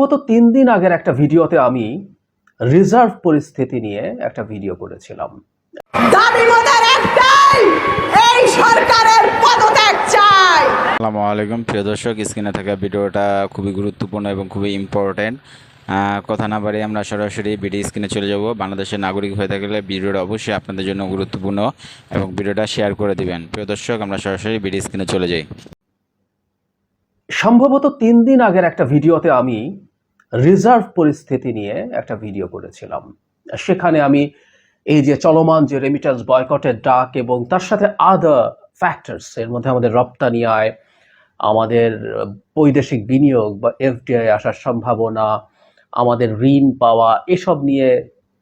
গত তিন দিন আগের একটা ভিডিওতে আমি রিজার্ভ পরিস্থিতি নিয়ে একটা ভিডিও করেছিলাম। দাবি মোদের একটাই এই সরকারের পদত্যাগ চাই। আসসালামু আলাইকুম প্রিয় দর্শক স্ক্রিনে থাকা ভিডিওটা খুবই গুরুত্বপূর্ণ এবং খুবই ইম্পর্টেন্ট কথা না বাড়িয়ে আমরা সরাসরি ভিডিও স্ক্রিনে চলে যাব। বাংলাদেশের নাগরিক হয়ে থাকলে ভিডিওটা অবশ্যই আপনাদের জন্য গুরুত্বপূর্ণ এবং ভিডিওটা শেয়ার করে দিবেন। প্রিয় দর্শক আমরা সরাসরি ভিডিও স্ক্রিনে চলে যাই। সম্ভবত তিন দিন আগের একটা ভিডিওতে আমি রিজার্ভ পরিস্থিতি নিয়ে একটা ভিডিও করেছিলাম। সেখানে আমি এই যে চলমান যে রেমিটেন্স বয়কটের ডাক এবং তার সাথে আদার ফ্যাক্টরস এর মধ্যে আমাদের রপ্তানি আয়, আমাদের বৈদেশিক বিনিয়োগ বা এফডিআই আসার সম্ভাবনা, আমাদের ঋণ পাওয়া, এসব নিয়ে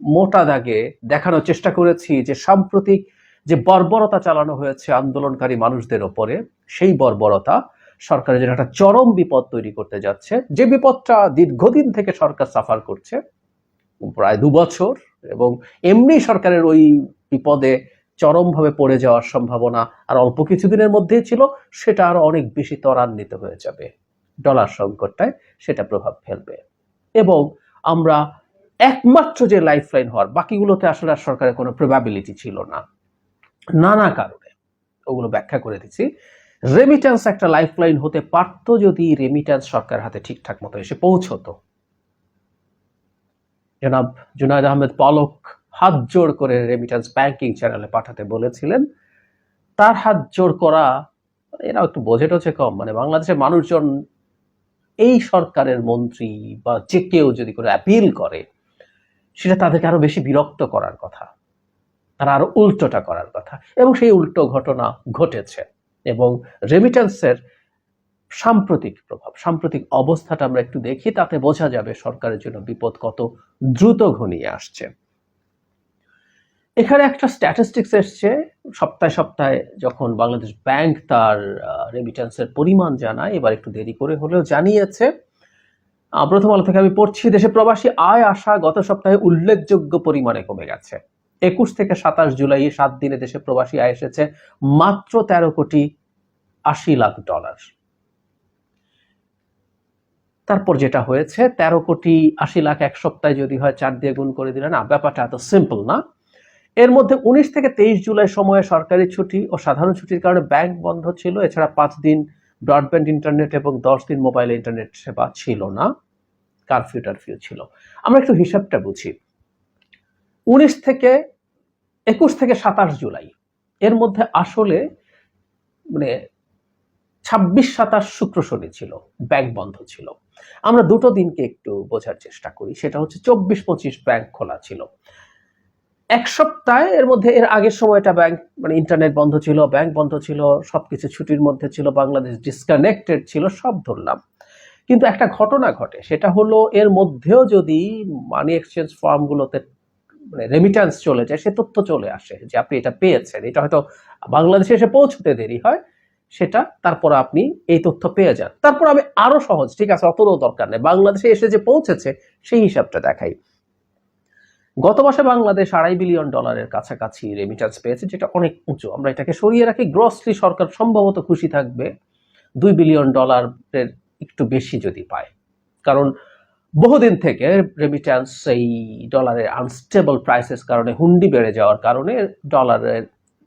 মোটা দাগে দেখানোর চেষ্টা করেছি যে সাম্প্রতিক যে বর্বরতা চালানো হয়েছে আন্দোলনকারী মানুষদের ওপরে, সেই বর্বরতা সরকারের জন্য একটা চরম বিপদ তৈরি করতে যাচ্ছে। যে বিপদটা দীর্ঘদিন থেকে সরকার সাফার করছে, প্রায় দু বছর, এবং এমনি সরকারের ওই বিপদে চরমভাবে পড়ে যাওয়ার সম্ভাবনা আর অল্প কিছুদিনের মধ্যেই ছিল, সেটা আরও অনেক বেশি ত্বরান্বিত হয়ে যাবে। ডলার সংকটটায় সেটা প্রভাব ফেলবে। এবং আমরা একমাত্র যে লাইফ লাইন হওয়ার, বাকিগুলোতে আসলে আর সরকারের কোনো প্রবাবিলিটি ছিল না। নানা কারণে, ওগুলো ব্যাখ্যা করে দিচ্ছি। রেমিট্যান্স একটা লাইফলাইন হতে পারত যদি রেমিট্যান্স সরকার হাতে ঠিকঠাক মতো এসে পৌঁছতো। জনাব জুনায়দ আহমেদ পলক হাত জোড় করে রেমিট্যান্স ব্যাংকিং চ্যানেলে পাঠাতে বলেছিলেন। তার হাত জোড় করা এরা একটু বোঝে টোঝে কম মানে বাংলাদেশের মানুষজন এই সরকারের মন্ত্রী বা যে কেউ যদি করে অ্যাপিল করে, সেটা তাদেরকে আরও বেশি বিরক্ত করার কথা, তারা আরও উল্টোটা করার কথা। এবং সেই উল্টো ঘটনা ঘটেছে। এবং রেমিটেন্সের সাম্প্রতিক প্রভাব, সাম্প্রতিক অবস্থাটা আমরা একটু দেখি, তাতে বোঝা যাবে সরকারের জন্য বিপদ কত দ্রুত ঘনিয়ে আসছে। এখানে একটা স্ট্যাটিস্টিক্স এসছে, সপ্তাহে সপ্তাহে যখন বাংলাদেশ ব্যাংক তার রেমিটেন্সের পরিমাণ জানায়, এবার একটু দেরি করে হলেও জানিয়েছে। প্রথম আলো থেকে আমি পড়ছি, দেশে প্রবাসী আয় আসা গত সপ্তাহে উল্লেখযোগ্য পরিমাণে কমে গেছে। একুশ থেকে সাতাশ জুলাই সাত দিনে দেশে প্রবাসী আয় এসেছে মাত্র তেরো কোটি আশি লাখ ডলার। তারপর যেটা হয়েছে, তেরো কোটি আশি লাখ এক সপ্তাহে যদি হয় চার দিয়ে গুণ করে দিলে না, ব্যাপারটা এত সিম্পল না। এর মধ্যে উনিশ থেকে তেইশ জুলাই সময়ে সরকারি ছুটি ও সাধারণ ছুটির কারণে ব্যাংক বন্ধ ছিল। এছাড়া পাঁচ দিন ব্রডব্যান্ড ইন্টারনেট এবং দশ দিন মোবাইল ইন্টারনেট সেবা ছিল না, কারফিউ টারফিউ ছিল। আমরা একটু হিসাবটা বুঝি। উনিশ থেকে একুশ থেকে সাতাশ জুলাই। এর মধ্যে আসলে মানে ছাব্বিশ, সাতাশ শুক্র শনি ছিল, ব্যাংক বন্ধ ছিল। আমরা দুটো দিনকে একটু বোঝার চেষ্টা করি, সেটা হচ্ছে চব্বিশ, পঁচিশ ব্যাংক খোলা ছিল। এক সপ্তাহে এর মধ্যে এর আগের সময়টা ব্যাংক মানে ইন্টারনেট বন্ধ ছিল, ব্যাংক বন্ধ ছিল, সবকিছু ছুটির মধ্যে ছিল, বাংলাদেশ ডিসকানেক্টেড ছিল, সব ধরলাম। কিন্তু একটা ঘটনা ঘটে, সেটা হলো এর মধ্যেও যদি মানি এক্সচেঞ্জ ফার্মগুলোতে মানে রেমিট্যান্স চলে যায়, সে তথ্য চলে আসে যে আপনি এটা পেয়েছেন। এটা হয়তো বাংলাদেশে এসে পৌঁছতে দেরি হয়, সেটা তারপর আপনি এই তথ্য পেয়ে যান। তারপর আমি আরও সহজ, ঠিক আছে অতও দরকার নেই। বাংলাদেশে এসে যে পৌঁছেছে, সেই হিসাবটা দেখাই। গত মাসে বাংলাদেশ আড়াই বিলিয়ন ডলারের কাছাকাছি রেমিট্যান্স পেয়েছে, যেটা অনেক উঁচু। আমরা এটাকে সরিয়ে রাখি গ্রসলি সরকার সম্ভবত খুশি থাকবে। দুই বিলিয়ন ডলারের একটু বেশি যদি পায়। কারণ বহুদিন থেকে রেমিট্যান্স এই ডলারের আনস্টেবল প্রাইসেস কারণে হুন্ডি বেড়ে যাওয়ার কারণে ডলারের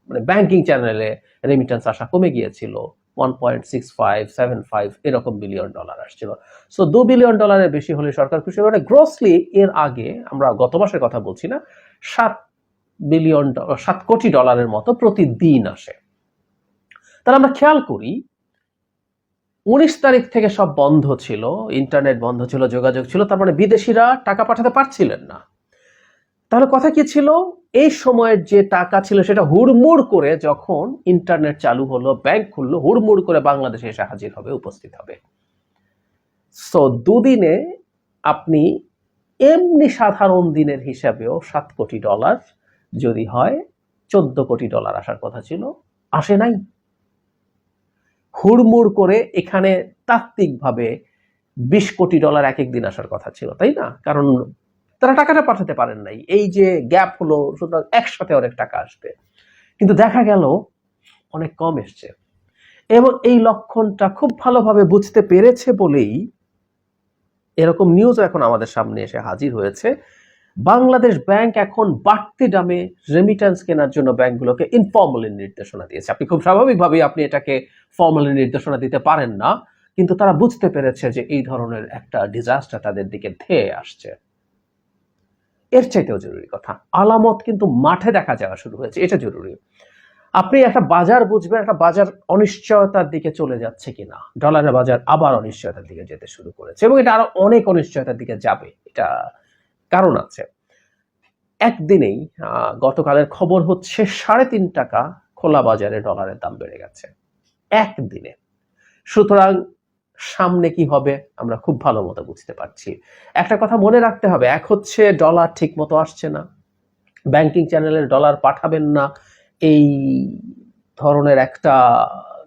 মানে ব্যাংকিং চ্যানেলে রেমিট্যান্স আসা কমে গিয়েছিল। One point six five seven five এরকম বিলিয়ন ডলার আসছিল। সো দু বিলিয়ন ডলারের বেশি হলে সরকার খুশি হবে। গ্রসলি এর আগে আমরা গত মাসের কথা বলছি না, সাত বিলিয়ন সাত কোটি ডলারের মতো প্রতিদিন আসে। তাহলে আমরা খেয়াল করি উনিশ তারিখ থেকে সব বন্ধ ছিল, ইন্টারনেট বন্ধ ছিল, যোগাযোগ ছিল, তার মানে বিদেশিরা টাকা পাঠাতে পারছিলেন না। তাহলে কথা কি ছিল? এই সময়ের যে টাকা ছিল সেটা হুড়মুড় করে যখন ইন্টারনেট চালু হলো, ব্যাংক খুললো, হুড়মুড় করে বাংলাদেশে এসে হাজির হবে, উপস্থিত হবে। সো দুদিনে আপনি এমনি সাধারণ দিনের হিসাবেও সাত কোটি ডলার, যদি হয়, চোদ্দ কোটি ডলার আসার কথা ছিল, আসে নাই। হুড়মুড় করে এখানে তাত্ত্বিকভাবে বিশ কোটি ডলার এক এক দিন আসার কথা ছিল, তাই না? কারণ তারা টাকাটা পাঠাতে পারেন নাই। এই যে গ্যাপ হলো, সুতরাং একসাথে অনেক টাকা আসবে। কিন্তু দেখা গেল, অনেক কম এসছে। এবং এই লক্ষণটা খুব ভালোভাবে বুঝতে পেরেছে বলেই এরকম নিউজ এখন আমাদের সামনে এসে হাজির হয়েছে। বাংলাদেশ ব্যাংক এখন বাড়তি দামে রেমিটেন্স কেনার জন্য ব্যাংকগুলোকে ইনফর্মালি নির্দেশনা দিয়েছে। আপনি খুব স্বাভাবিকভাবেই আপনি এটাকে ফর্মালি নির্দেশনা দিতে পারেন না, কিন্তু তারা বুঝতে পেরেছে যে এই ধরনের একটা ডিজাস্টার তাদের দিকে ধেয়ে আসছে। এর চাইতেও জরুরি কথা, আলামত কিন্তু মাঠে দেখা যাওয়া শুরু হয়েছে, এটা জরুরি। আপনি একটা বাজার বুঝবেন, একটা বাজার অনিশ্চয়তার দিকে চলে যাচ্ছে কিনা ডলারের বাজার আবার অনিশ্চয়তার দিকে যেতে শুরু করেছে, এবং এটা আরও অনেক অনিশ্চয়তার দিকে যাবে, এটা কারণ আছে। একদিনেই গতকালের খবর হচ্ছে সাড়ে তিন টাকা খোলা বাজারে ডলারের দাম বেড়ে গেছে। একদিনে। সুতরাং সামনে কি হবে আমরা খুব ভালো মতো বুঝতে পারছি। একটা কথা মনে রাখতে হবে, এক হচ্ছে ডলার ঠিক মতো আসছে না। ব্যাংকিং চ্যানেলের ডলার পাঠাবেন না। এই ধরনের একটা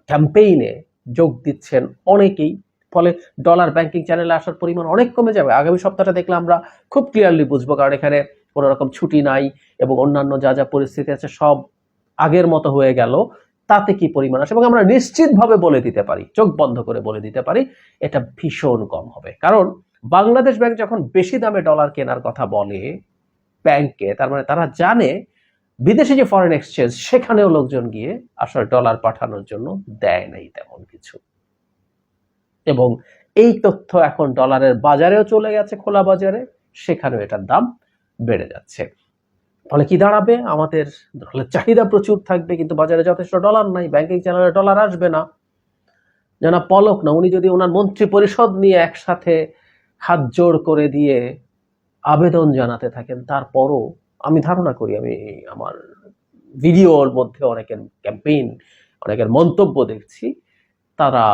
ক্যাম্পেইনে যোগ দিচ্ছেন অনেকেই। ফলে ডলার ব্যাংকিং চ্যানেলে আসার পরিমাণ অনেক কমে যাবে। আগামী সপ্তাহটা দেখলে আমরা খুব ক্লিয়ারলি বুঝব, কারণ এখানে কোনো রকম ছুটি নাই এবং অন্যান্য যা যা পরিস্থিতি আছে সব আগের মতো হয়ে গেল, তাতে কি পরিমাণ আসে এবং আমরা নিশ্চিতভাবে বলে দিতে পারি, চোখ বন্ধ করে বলে দিতে পারি, এটা ভীষণ কম হবে। কারণ বাংলাদেশ ব্যাংক যখন বেশি দামে ডলার কেনার কথা বলে ব্যাংকে, তার মানে তারা জানে বিদেশে যে ফরেন এক্সচেঞ্জ সেখানেও লোকজন গিয়ে আসলে ডলার পাঠানোর জন্য দেয় নাই তেমন কিছু। এবং এই তথ্য এখন ডলারের বাজারেও চলে গেছে, খোলা বাজারে। সেখানেও এটার দাম বেড়ে যাচ্ছে। ফলে কি দাঁড়াবে? আমাদের ডলারের চাহিদা প্রচুর থাকবে, কিন্তু বাজারে যথেষ্ট ডলার নাই ব্যাংকিং চ্যানেলে ডলার আসবে না। জানা পলক না, উনি যদি ওনার মন্ত্রী পরিষদ নিয়ে একসাথে হাত জোড় করে দিয়ে আবেদন জানাতে থাকেন, তারপরও আমি ধারণা করি, আমি আমার ভিডিওর মধ্যে অনেকের ক্যাম্পেইন অনেকের মন্তব্য দেখছি, তারা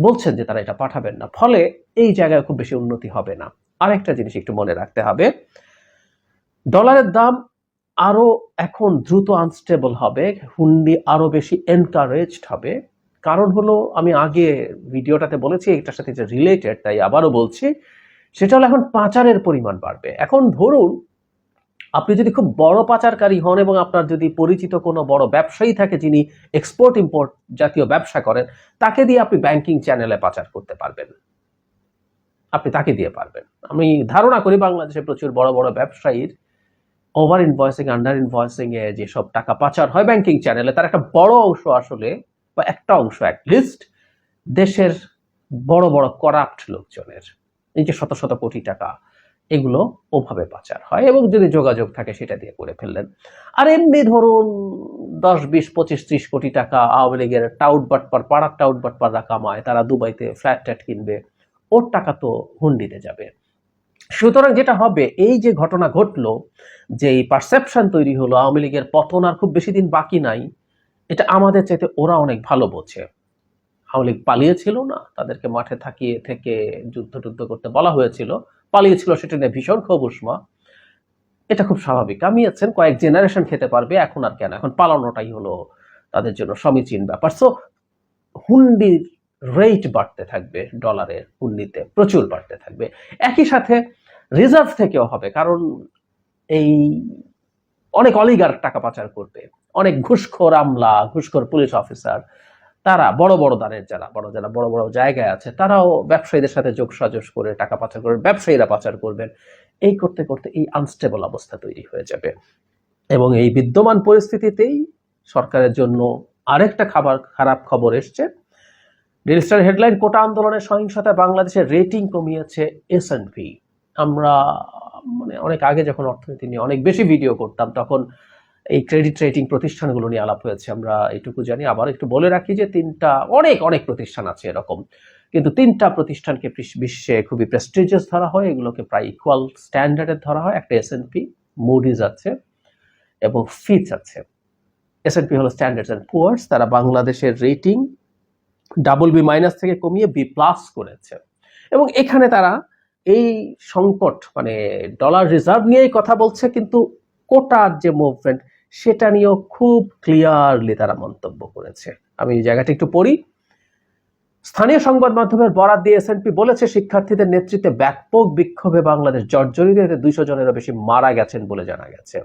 বলছেন যে তারা এটা পাঠাবেন না। ফলে এই জায়গায় খুব বেশি উন্নতি হবে না। আরেকটা জিনিস একটু মনে রাখতে হবে। ডলারের দাম আরও এখন দ্রুত আনস্টেবল হবে। হুন্ডি আরও বেশি এনকারেজড হবে। কারণ হলো, আমি আগে ভিডিওটাতে বলেছি, এটার সাথে যে রিলেটেড তাই আবারও বলছি, সেটা হলো এখন পাচারের পরিমাণ বাড়বে। এখন ধরুন আপনি যদি খুব বড় পাচারকারী হন এবং আপনার যদি পরিচিত কোনো বড় ব্যবসায়ী থাকে যিনি এক্সপোর্ট ইম্পোর্ট জাতীয় ব্যবসা করেন, তাকে দিয়ে আপনি ব্যাংকিং চ্যানেলে পাচার করতে পারবেন। আপনি তাকে দিয়ে পারবেন। আমি ধারণা করি বাংলাদেশে প্রচুর বড় বড় ব্যবসায়ীর ওভার ইনভয়েসিং আন্ডার ইনভয়েসিং এ যেসব টাকা পাচার হয় ব্যাংকিং চ্যানেলে তার একটা বড় অংশ আসলে, বা একটা অংশ লিস্ট দেশের বড় বড় করাপ্ট লোকজনের। এই যে শত শত কোটি টাকা। এগুলো ওভাবে পাচার হয় এবং যদি যোগাযোগ থাকে সেটা দিয়ে করে ফেললেন। আর এমনি ধরুন দশ, বিশ, পঁচিশ, ত্রিশ কোটি টাকা আওয়ামী লীগের টাউট বাটপার, পাড়ার টাউট বাটপাররা কামায়, তারা দুবাইতে ফ্ল্যাট ট্যাট কিনবে, ওর টাকা তো হুন্ডিতে যাবে। সুতরাং যেটা হবে, এই যে ঘটনা ঘটলো, যে এই পারসেপশন তৈরি হলো, আওয়ামী লীগের পতন আর খুব বেশি দিন বাকি নাই, এটা আমাদের চাইতে ওরা অনেক ভালো বোঝে। আওয়ামী লীগ পালিয়েছিল না, তাদেরকে মাঠে থাকিয়ে, থেকে যুদ্ধ টুদ্ধ করতে বলা হয়েছিল পালিয়েছিল সেটা নিয়ে ভীষণ ক্ষোভ উষ্মা। এটা খুব স্বাভাবিক। কামিয়েছেন কয়েক জেনারেশন খেতে পারবে, এখন আর কেন? এখন পালানোটাই হলো তাদের জন্য সমীচীন ব্যাপার। সো হুন্ডির রেট বাড়তে থাকবে ডলারের হুন্ডিতে প্রচুর বাড়তে থাকবে। একই সাথে রিজার্ভ থেকেও হবে, কারণ এই অনেক অলিগার টাকা পাচার করবে। অনেক ঘুষখোর আমলা, ঘুষখোর পুলিশ অফিসার তারা বড় বড় দানের যারা, বড় যারা বড় বড় জায়গায় আছে, তারাও ব্যবসায়ীদের সাথে যোগ সাজস করে টাকা পাচার করবেন, ব্যবসায়ীরা পাচার করবেন। এই করতে করতে এই আনস্টেবল অবস্থা তৈরি হয়ে যাবে। এবং এই বিদ্যমান পরিস্থিতিতেই সরকারের জন্য আরেকটা খাবার, খারাপ খবর এসছে। স্টার হেডলাইন কোটা আন্দোলনের সহিংসতায় বাংলাদেশের রেটিং কমিয়েছে এস আমরা মানে অনেক আগে যখন অর্থনীতি নিয়ে অনেক বেশি ভিডিও করতাম, তখন এই ক্রেডিট রেটিং প্রতিষ্ঠানগুলো নিয়ে আলাপ হয়েছে, আমরা এইটুকু জানি। আবার একটু বলে রাখি যে তিনটা, অনেক অনেক প্রতিষ্ঠান আছে এরকম। কিন্তু তিনটা প্রতিষ্ঠানকে বিশ্বে খুবই প্রেস্টিজিয়াস ধরা হয়, এগুলোকে প্রায় ইকুয়াল স্ট্যান্ডার্ডের ধরা হয়। একটা এস এন পি মুডিজ আছে এবং ফিচ আছে। এস এন পি হলো স্ট্যান্ডার্ডস অ্যান্ড পুয়ার্স তারা বাংলাদেশের রেটিং ডাবল বি মাইনাস থেকে কমিয়ে বি প্লাস করেছে। এবং এখানে তারা এই সংকট মানে ডলার রিজার্ভ নিয়েই কথা বলছে, কিন্তু কোটার যে মুভমেন্ট সেটা নিয়েও খুব ক্লিয়ারলি তারা মন্তব্য করেছে। আমি জায়গাটা একটু পড়ি। স্থানীয় সংবাদ মাধ্যমের বরাত দিয়ে এসএনপি বলেছে, শিক্ষার্থীদের নেতৃত্বে ব্যাপক বিক্ষোভে বাংলাদেশ জর্জরিত। এতে দুইশো জনেরও বেশি মারা গেছেন বলে জানা গেছে।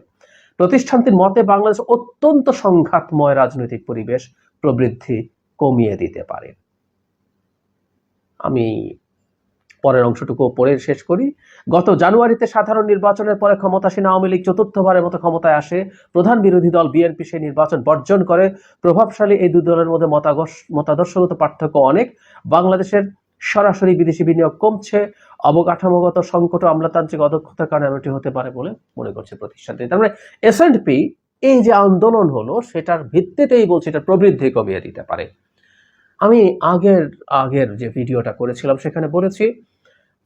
প্রতিষ্ঠানটির মতে, বাংলাদেশ অত্যন্ত সংঘাতময় রাজনৈতিক পরিবেশ প্রবৃদ্ধি কমিয়ে দিতে পারে। আমি পরের অংশটুকু পড়ে শেষ করি। গত জানুয়ারিতে সাধারণ নির্বাচনের পরে ক্ষমতাসীন আওয়ামী লীগ চতুর্থবারের মতো ক্ষমতায় আসে। প্রধান বিরোধী দল বিএনপি সেই নির্বাচন বর্জন করে। প্রভাবশালী এই দুই দলের মধ্যে মতাদর্শগত পার্থক্য অনেক। বাংলাদেশের সরাসরি বিদেশি বিনিয়োগ কমছে। অবকাঠামোগত সংকট আমলাতান্ত্রিক অদক্ষতার কারণে এমনটি হতে পারে বলে মনে করছে প্রতিষ্ঠানটি। তার মানে এস পি এই যে আন্দোলন হলো, সেটার ভিত্তিতেই বলছে এটা প্রবৃদ্ধি কমিয়ে দিতে পারে। আমি আগের আগের যে ভিডিওটা করেছিলাম, সেখানে বলেছি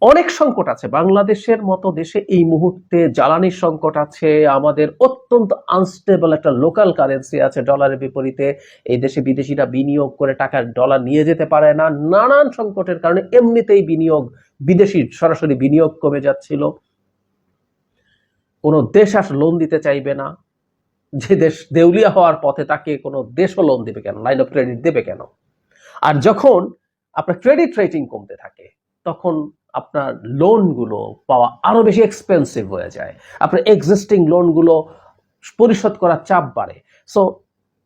অনেক সংকট আছে। বাংলাদেশের মতো দেশে এই মুহূর্তে জ্বালানির সংকট আছে। আমাদের অত্যন্ত আনস্টেবল একটা লোকাল কারেন্সি আছে ডলারের বিপরীতে। এই দেশে বিদেশিরা বিনিয়োগ করে টাকা ডলার নিয়ে যেতে পারে না। নানান সংকটের কারণে এমনিতেই বিনিয়োগ, বিদেশি সরাসরি বিনিয়োগ কমে যাচ্ছিল। কোনো দেশ আস লোন দিতে চাইবে না। যে দেশ দেউলিয়া হওয়ার পথে তাকে কোনো দেশও লোন দেবে কেন? লাইন অফ ক্রেডিট দেবে কেন? আর যখন আপনার ক্রেডিট রেটিং কমতে থাকে, তখন আপনার লোনগুলো পাওয়া আরও বেশি এক্সপেন্সিভ হয়ে যায়। আপনার এক্সিস্টিং লোনগুলো পরিশোধ করার চাপ বাড়ে। সো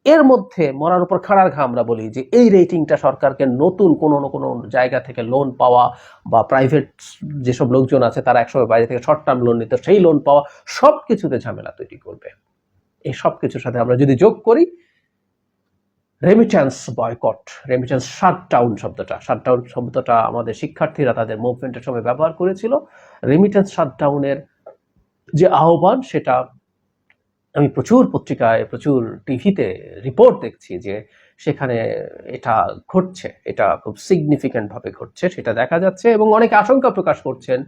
এর মধ্যে মরার উপর খাড়ার ঘা আমরা বলি যে, এই রেটিংটা সরকারকে নতুন কোনো না কোনো জায়গা থেকে লোন পাওয়া বা প্রাইভেট যেসব লোকজন আছে, তারা একসময় বাইরে থেকে শর্ট টার্ম লোন নিত, সেই লোন পাওয়া সব কিছুতে ঝামেলা তৈরি করবে। এই সব কিছুর সাথে আমরা যদি যোগ করি রেমিটেন্স বয়কট রেমিটেন্স শাটডাউন শব্দটা। শাটডাউন শব্দটা আমাদের শিক্ষার্থীরা তাদের মুভমেন্টের সময় ব্যবহার করেছিল। রেমিটেন্স শাটডাউনের যে আহ্বান, সেটা আমি প্রচুর পত্রিকায়, প্রচুর টিভিতে রিপোর্ট দেখছি যে সেখানে এটা ঘটছে, এটা খুব সিগনিফিক্যান্ট ভাবে ঘটছে, সেটা দেখা যাচ্ছে এবং অনেকে আশঙ্কা প্রকাশ করছেন,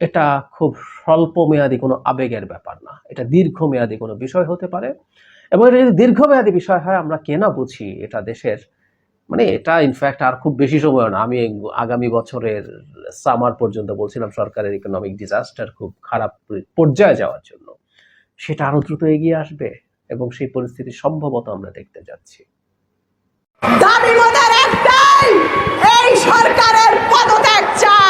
এটা খুব স্বল্প মেয়াদী কোনো আবেগের ব্যাপার না। এটা দীর্ঘমেয়াদী কোনো বিষয় হতে পারে। এবং এটা যদি দীর্ঘমেয়াদী বিষয় হয়, আমরা কেনা বুঝি এটা দেশের? মানে এটা ইনফ্যাক্ট আর খুব বেশি সময় না। আমি আগামী বছরের সামার পর্যন্ত বলছিলাম সরকারের ইকোনমিক ডিজাস্টার খুব খারাপ পর্যায়ে যাওয়ার জন্য। সেটা আরও দ্রুত এগিয়ে আসবে এবং সেই পরিস্থিতি সম্ভবত আমরা দেখতে যাচ্ছি। দাবি একটাই, এই সরকারের পদত্যাগ চাই।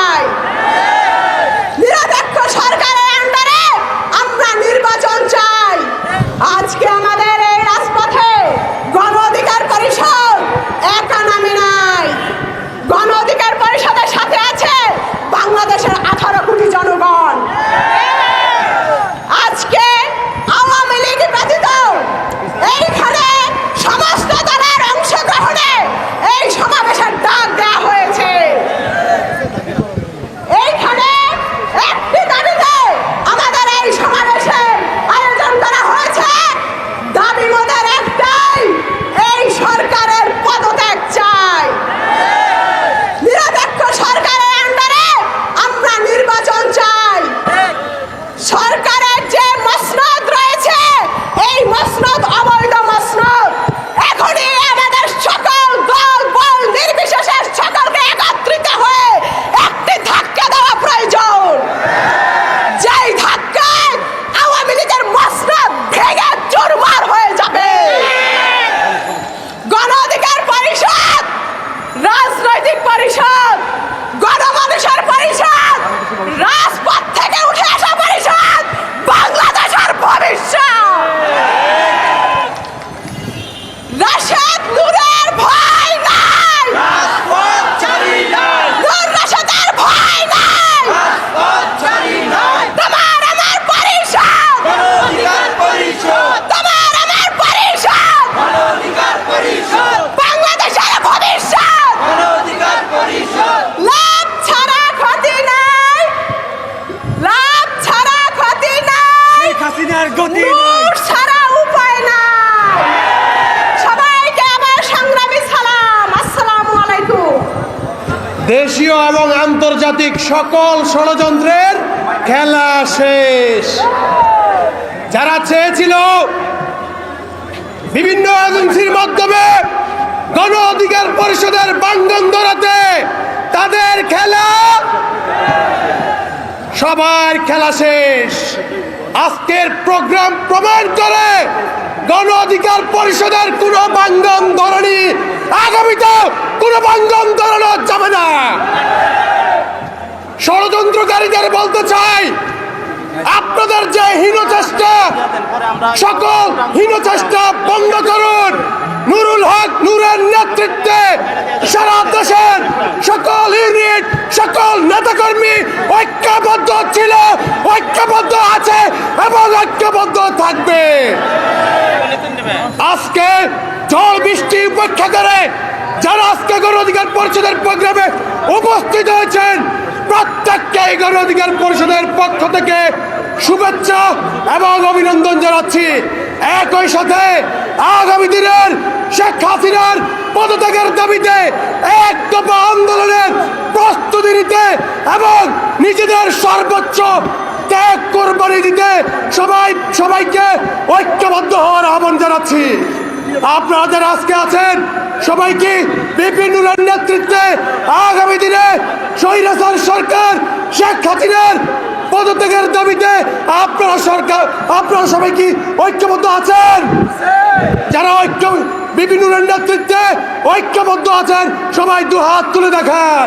দেশীয় এবং আন্তর্জাতিক সকল ষড়যন্ত্রের খেলা শেষ। যারা চেয়েছিল বিভিন্ন এজেন্সির মাধ্যমে গণ অধিকার পরিষদের বাঙ্গন ধরাতে, তাদের খেলা সবার খেলা শেষ। আজকের প্রোগ্রাম প্রমাণ করে গণ অধিকার পরিষদের কোনো বাঙ্গন ধরনি। আগামীতে কোনো বাঙ্গন ধরানো যাবে না। ষড়যন্ত্রকারীদের বলতে চাই আপনাদের আপনাদের যে হীন চেষ্টা, সকল হীন চেষ্টা বন্ধ করুন। নুরুল হক নুরের নেতৃত্বে সারা দেশের সকল ইউনিট, সকল নেতাকর্মী ঐক্যবদ্ধ ছিল, ঐক্যবদ্ধ আছে এবং ঐক্যবদ্ধ থাকবে। আজকে ঝড় বৃষ্টি উপেক্ষা করে যারা আজকে গণ অধিকার পরিষদের প্রোগ্রামে উপস্থিত হয়েছেন, প্রত্যেককে এই গণ অধিকার পরিষদের পক্ষ থেকে শুভেচ্ছা এবং অভিনন্দন জানাচ্ছি। একই সাথে আগামী দিনের শেখ হাসিনার পদত্যাগের দাবিতে এক দফা আন্দোলনের প্রস্তুতি নিতে এবং নিজেদের সর্বোচ্চ ত্যাগ কোরবানি দিতে সবাই, সবাইকে ঐক্যবদ্ধ হওয়ার আহ্বান জানাচ্ছি। আপনারা যারা আজকে আছেন সবাইকে বিভিন্ন নেতৃত্বে আগামী দিনে স্বৈরাচার সরকার শেখ হাসিনার পদত্যাগের দাবিতে আপনারা সরকার, আপনারা সবাই কি ঐক্যবদ্ধ আছেন? যারা ঐক্য বিভিন্ন নেতৃত্বে ঐক্যবদ্ধ আছেন, সবাই দু হাত তুলে দেখান।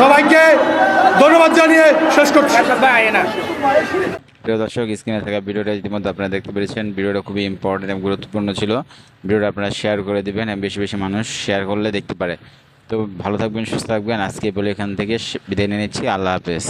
সবাইকে ধন্যবাদ জানিয়ে শেষ করছি। প্রিয় দর্শক, স্ক্রিনে থাকা ভিডিওটা ইতিমধ্যে আপনারা দেখতে পেরেছেন। ভিডিওটা খুবই ইম্পর্টেন্ট এবং গুরুত্বপূর্ণ ছিল। ভিডিওটা আপনারা শেয়ার করে দেবেন এবং বেশি বেশি মানুষ শেয়ার করলে দেখতে পারে। তো ভালো থাকবেন, সুস্থ থাকবেন। আজকে বলে এখান থেকে বিদায় নিয়ে নিচ্ছি। আল্লাহ হাফেজ।